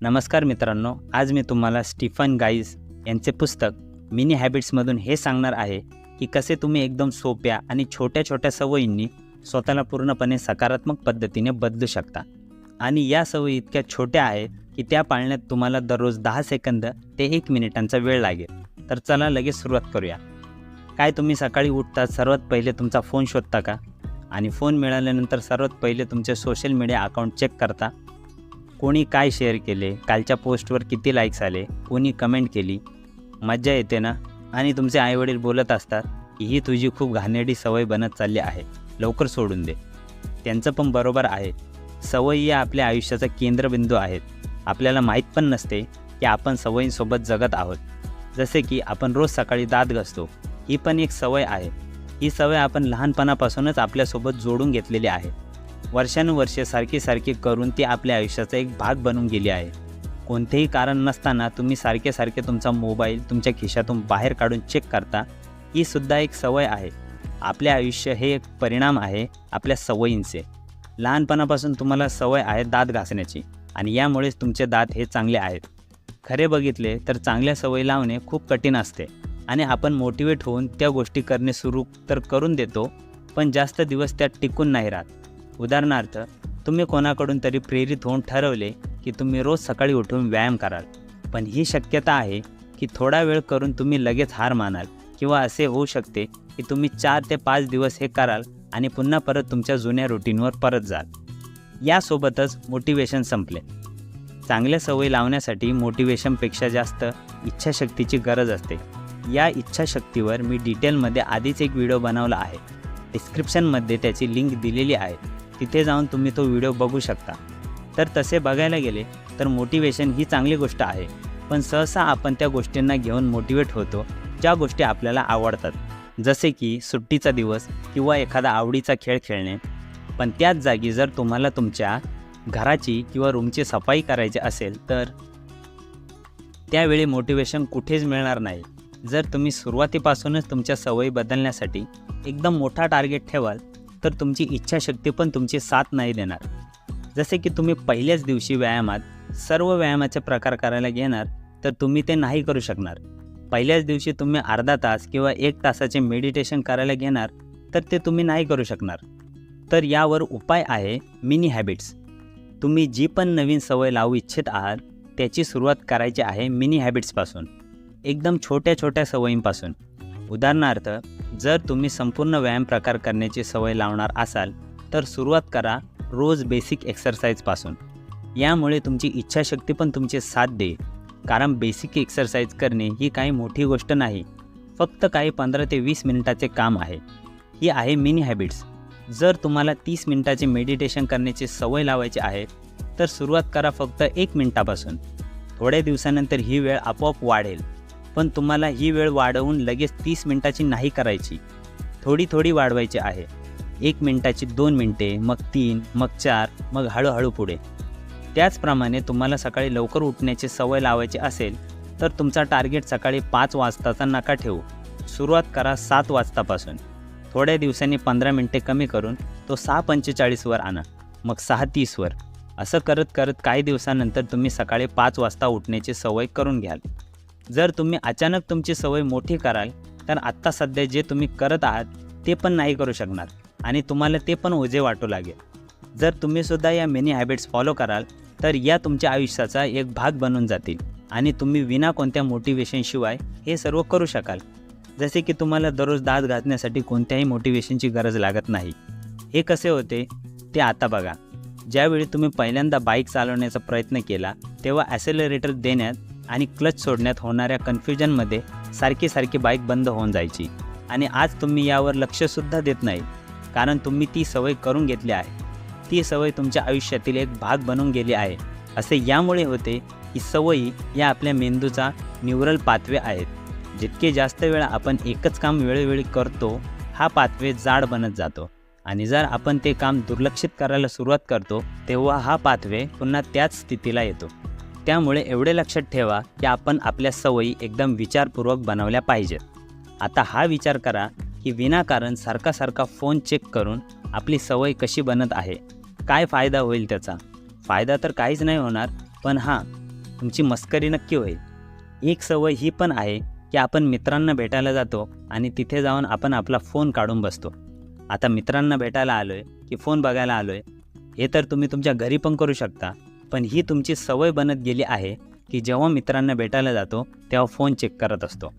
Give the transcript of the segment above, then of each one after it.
नमस्कार मित्रांनो आज मी तुम्हाला स्टीफन गाईज यांचे पुस्तक मिनी हॅबिट्समधून हे सांगणार आहे की कसे तुम्ही एकदम सोप्या आणि छोट्या छोट्या सवयींनी स्वतःला पूर्णपणे सकारात्मक पद्धतीने बदलू शकता. आणि या सवयी इतक्या छोट्या आहेत की त्या पाळण्यात तुम्हाला दररोज दहा सेकंद ते एक मिनिटांचा वेळ लागेल. तर चला लगेच सुरुवात करूया. काय तुम्ही सकाळी उठता सर्वात पहिले तुमचा फोन शोधता का? आणि फोन मिळाल्यानंतर सर्वात पहिले तुमचे सोशल मीडिया अकाउंट चेक करता? कोणी काय शेअर केले कालच्या पोस्टवर किती लाईक्स आले कोणी कमेंट केली? मज्जा येते ना? आणि तुमचे आईवडील बोलत असतात की ही तुझी खूप घाणेरडी सवय बनत चालली आहे. लवकर सोडून दे. त्यांचं पण बरोबर आहे. सवयी या आपल्या आयुष्याचा केंद्रबिंदू आहेत. आपल्याला माहीत पण नसते की आपण सवयींसोबत जगत आहोत. जसे की आपण रोज सकाळी दात घासतो. ही पण एक सवय आहे. ही सवय आपण लहानपणापासूनच आपल्यासोबत जोडून घेतलेली आहे. वर्षानुवर्षे सारखी सारखी करून ती आपल्या आयुष्याचा एक भाग बनून गेली आहे. कोणतेही कारण नसताना तुम्ही सारखे सारखे तुमचा मोबाईल तुमच्या खिशातून बाहेर काढून चेक करता ही सुद्धा एक सवय आहे. आपले आयुष्य हे एक परिणाम आहे आपल्या सवयींचे. लहानपणापासून तुम्हाला सवय आहे दात घासण्याची आणि यामुळेच तुमचे दात हे चांगले आहेत. खरे बघितले तर चांगल्या सवयी लावणे खूप कठीण असते आणि आपण मोटिवेट होऊन त्या गोष्टी करणे सुरू तर करून देतो पण जास्त दिवस त्यात टिकून नाही राहत. उदाहरणार्थ तुम्ही कोणाकडून तरी प्रेरित होऊन ठरवले की तुम्ही रोज सकाळी उठून व्यायाम कराल. पण ही शक्यता आहे की थोडा वेळ करून तुम्ही लगेच हार मानाल किंवा असे होऊ शकते की तुम्ही चार ते पाच दिवस हे कराल आणि पुन्हा परत तुमच्या जुन्या रुटीनवर परत जाल. यासोबतच मोटिवेशन संपले. चांगल्या सवयी लावण्यासाठी मोटिवेशनपेक्षा जास्त इच्छाशक्तीची गरज असते. या इच्छाशक्तीवर मी डिटेलमध्ये आधीच एक व्हिडिओ बनवला आहे. डिस्क्रिप्शनमध्ये त्याची लिंक दिलेली आहे. तिथे जाऊन तुम्ही तो व्हिडिओ बघू शकता. तर तसे बघायला गेले तर मोटिवेशन ही चांगली गोष्ट आहे. पण सहसा आपण त्या गोष्टींना घेऊन मोटिवेट होतो ज्या गोष्टी आपल्याला आवडतात. जसे की सुट्टीचा दिवस किंवा एखादा आवडीचा खेळ खेळणे. पण त्याच जागी जर तुम्हाला तुमच्या घराची किंवा रूमची सफाई करायची असेल तर त्यावेळी मोटिवेशन कुठेच मिळणार नाही. जर तुम्ही सुरुवातीपासूनच तुमच्या सवयी बदलण्यासाठी एकदम मोठा टार्गेट ठेवाल तर तुमची इच्छाशक्ती पण तुमची साथ नाही देणार. जसे की तुम्ही पहिल्याच दिवशी व्यायामात सर्व व्यायामाचे प्रकार करायला घेणार तर तुम्ही ते नाही करू शकणार. पहिल्याच दिवशी तुम्ही अर्धा तास किंवा एक तासाचे मेडिटेशन करायला घेणार तर ते तुम्ही नाही करू शकणार. तर यावर उपाय आहे मिनी हॅबिट्स तुम्ही जी पण नवीन सवय लावू इच्छित आहात त्याची सुरुवात करायची आहे मिनी हॅबिट्सपासून एकदम छोट्या छोट्या सवयींपासून. उदाहरणार्थ जर तुम्ही संपूर्ण व्यायाम प्रकार करण्याची सवय लावणार असाल तर सुरुवात करा रोज बेसिक एक्सरसाइजपासून यामुळे तुमची इच्छाशक्ती पण तुमचे साथ देईल. कारण बेसिक एक्सरसाइज करणे ही काही मोठी गोष्ट नाही फक्त काही पंधरा ते वीस मिनिटाचे काम आहे. ही आहे मिनी हॅबिट्स जर तुम्हाला तीस मिनिटाचे मेडिटेशन करण्याची सवय लावायची आहे तर सुरुवात करा फक्त एक मिनिटापासून. थोड्या दिवसानंतर ही वेळ आपोआप वाढेल. पण तुम्हाला ही वेळ वाढवून लगेच तीस मिनिटाची नाही करायची. थोडी थोडी वाढवायची आहे. एक मिनिटाची दोन मिनटे मग तीन मग चार मग हळूहळू पुढे. त्याचप्रमाणे तुम्हाला सकाळी लवकर उठण्याची सवय लावायची असेल तर तुमचा टार्गेट सकाळी पाच वाजताचा नका ठेवू. सुरुवात करा सात वाजतापासून. थोड्या दिवसांनी पंधरा मिनटे कमी करून तो सहा पंचेचाळीसवर आणा मग सहा तीसवर असं करत करत काही दिवसानंतर तुम्ही सकाळी पाच वाजता उठण्याची सवय करून घ्याल. जर तुम्ही अचानक तुमची सवय मोठी कराल तर आत्ता सध्या जे तुम्ही करत आहात ते पण नाही करू शकणार आणि तुम्हाला ते पण ओझे वाटू लागेल. जर तुम्हीसुद्धा या मिनी हॅबिट्स फॉलो कराल तर या तुमच्या आयुष्याचा एक भाग बनून जातील आणि तुम्ही विना कोणत्या मोटिवेशनशिवाय हे सर्व करू शकाल. जसे की तुम्हाला दररोज दात घातण्यासाठी कोणत्याही मोटिवेशनची गरज लागत नाही. हे कसे होते ते आता बघा. ज्यावेळी तुम्ही पहिल्यांदा बाईक चालवण्याचा प्रयत्न केला तेव्हा ॲसेलरेटर देण्यात आणि क्लच सोडण्यात होणाऱ्या कन्फ्युजनमध्ये सारखी सारखी बाईक बंद होऊन जायची. आणि आज तुम्ही यावर लक्षसुद्धा देत नाही कारण तुम्ही ती सवय करून घेतली आहे. ती सवय तुमच्या आयुष्यातील एक भाग बनून गेली आहे. असे यामुळे होते की सवयी या आपल्या मेंदूचा न्यूरल पाथवे आहेत. जितके जास्त वेळा आपण एकच काम वेळोवेळी करतो हा पाथवे जाड बनत जातो. आणि जर आपण ते काम दुर्लक्षित करायला सुरुवात करतो तेव्हा हा पाथवे पुन्हा त्याच स्थितीला येतो. त्यामुळे एवढे लक्षात ठेवा की आपण आपल्या सवयी एकदम विचारपूर्वक बनवल्या पाहिजेत आता हा विचार करा की विनाकारण सारखा सारखा फोन चेक करून आपली सवय कशी बनत आहे? काय फायदा होईल त्याचा? फायदा तर काहीच नाही होणार पण हां तुमची मस्करी नक्की होईल. एक सवय ही पण आहे की आपण मित्रांना भेटायला जातो आणि तिथे जाऊन आपण आपला फोन काढून बसतो. आता मित्रांना भेटायला आलो आहे की फोन बघायला आलो आहे हे तर तुम्ही तुमच्या घरी पण करू शकता. पण ही तुमची सवय बनत गेली आहे की जेव्हा मित्रांना भेटायला जातो तेव्हा फोन चेक करत असतो.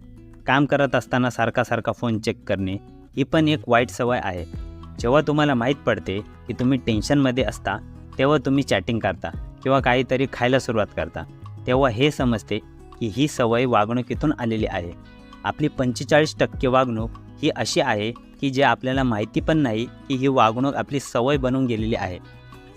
काम करत असताना सारखा सारखा फोन चेक करणे ही पण एक वाईट सवय आहे. जेव्हा तुम्हाला माहीत पडते की तुम्ही टेन्शनमध्ये असता तेव्हा तुम्ही चॅटिंग करता किंवा काहीतरी खायला सुरुवात करता. तेव्हा हे समजते की ही सवय वागणुकीतून आलेली आहे. आपली पंचेचाळीस टक्के वागणूक ही अशी आहे की जे आपल्याला माहिती पण नाही की ही वागणूक आपली सवय बनून गेलेली आहे.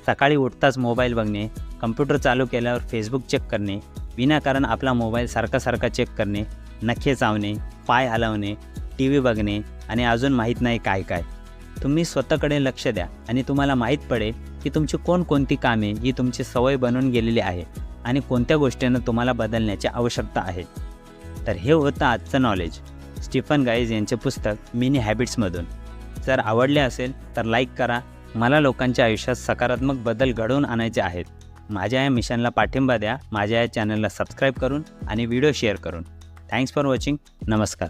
सकाळी उठताच मोबाईल बघणे कम्प्युटर चालू केल्यावर फेसबुक चेक करणे विनाकारण आपला मोबाईल सारखा सारखा चेक करणे नखे चावणे पाय हलवणे टी व्ही बघणे आणि अजून माहीत नाही काय काय. तुम्ही स्वतःकडे लक्ष द्या आणि तुम्हाला माहीत पडेल की तुमची कोणकोणती कामे ही तुमची सवय बनून गेलेली आहे आणि कोणत्या गोष्टीनं तुम्हाला बदलण्याची आवश्यकता आहे. तर हे होतं आजचं नॉलेज स्टीफन गाईज यांचे पुस्तक मिनी हॅबिट्समधून. जर आवडले असेल तर लाईक करा मला लोकांच्या आयुष्यात सकारात्मक बदल घडवून आणायचे आहेत. माझ्या या मिशनला पाठिंबा द्या. माझ्या या चॅनलला सबस्क्राईब करून आणि व्हिडिओ शेअर करून. Thanks for watching. नमस्कार.